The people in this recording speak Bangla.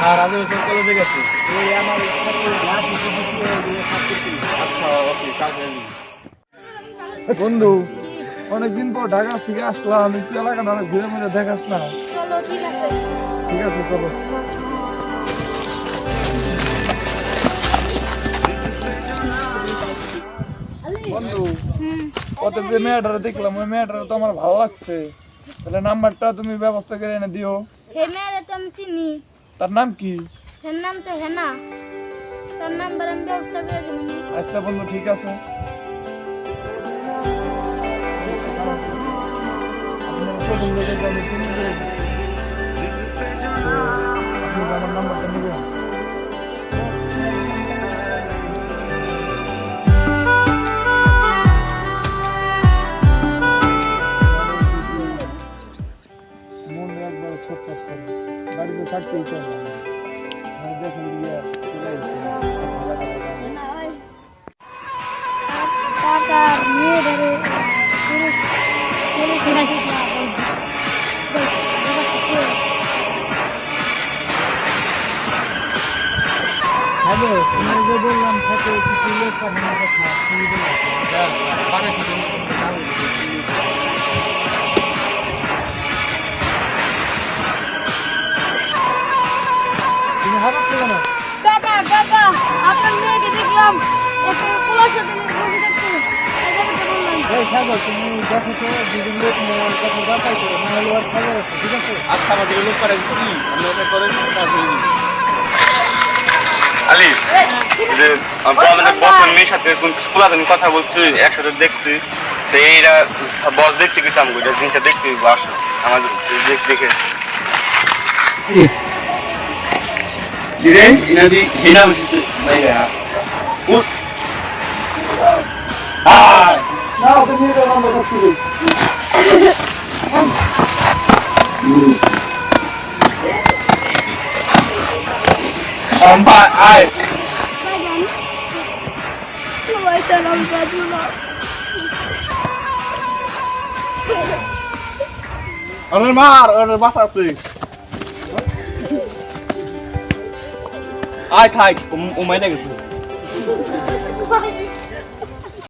হ্যাঁ কলেজে গেছে। আচ্ছা বন্ধু অনেকদিন পর ঢাকা থেকে আসলাম একটু এলাকাটা অনেক ঘুরে মেরে দেখাস না। ঠিক আছে চলো। বন্ধু হুম। কত যে মেয়েটারে দেখলাম ওই মেয়েটারে তো আমার ভালো লাগছে। তাহলে নাম্বারটা তুমি ব্যবস্থা করে এনে দিও। হে মেয়েরা তো আমি চিনি। তার নাম কি? হের নাম তো হেনা। তার নাম্বার আমি ব্যবস্থা করে দেবো। আচ্ছা বন্ধু ঠিক আছে। আপনার প্রথম লোকের থাকতেই চাই না দেখেন না হ্যালো তুমি যে বললাম থাকে কিছু লোক পাঠানোর কথা তুমি হারাচ্ছো কেন? কাকা কাকা আপনার মেয়েকে দেখলাম। একটু পোলার সাথে বসে থাকতে। এই ব্যাপারটা বললাম। এই ছাগল তুমি দেখো তো দুজন লোক নেওয়ার কথা যাচাই করো না হলে ওর খবর আছে ঠিক আছে? আচ্ছা আমাদের লোক পাঠাচ্ছি আমি ওটা করে আলি যে আমাদের বসের মেয়ের সাথে কোন কথা বলছি একসাথে দেখছি তো এইরা বস দেখছি কিছু আমাকে এটা জিনিসটা দেখতে আসো আমাদের দেখ। দেখে Dire, ইনাদি হিনা বসেছে। ভাইয়া উঠ। আয়। না ওকে নিয়ে যাব আমরা কাছ থেকে অম্বা আয়। ভাইজান সবাই চালাম বাজুলা ওরে মার ওরে বাস আছে আয় থাক ও মাইনা গেছে।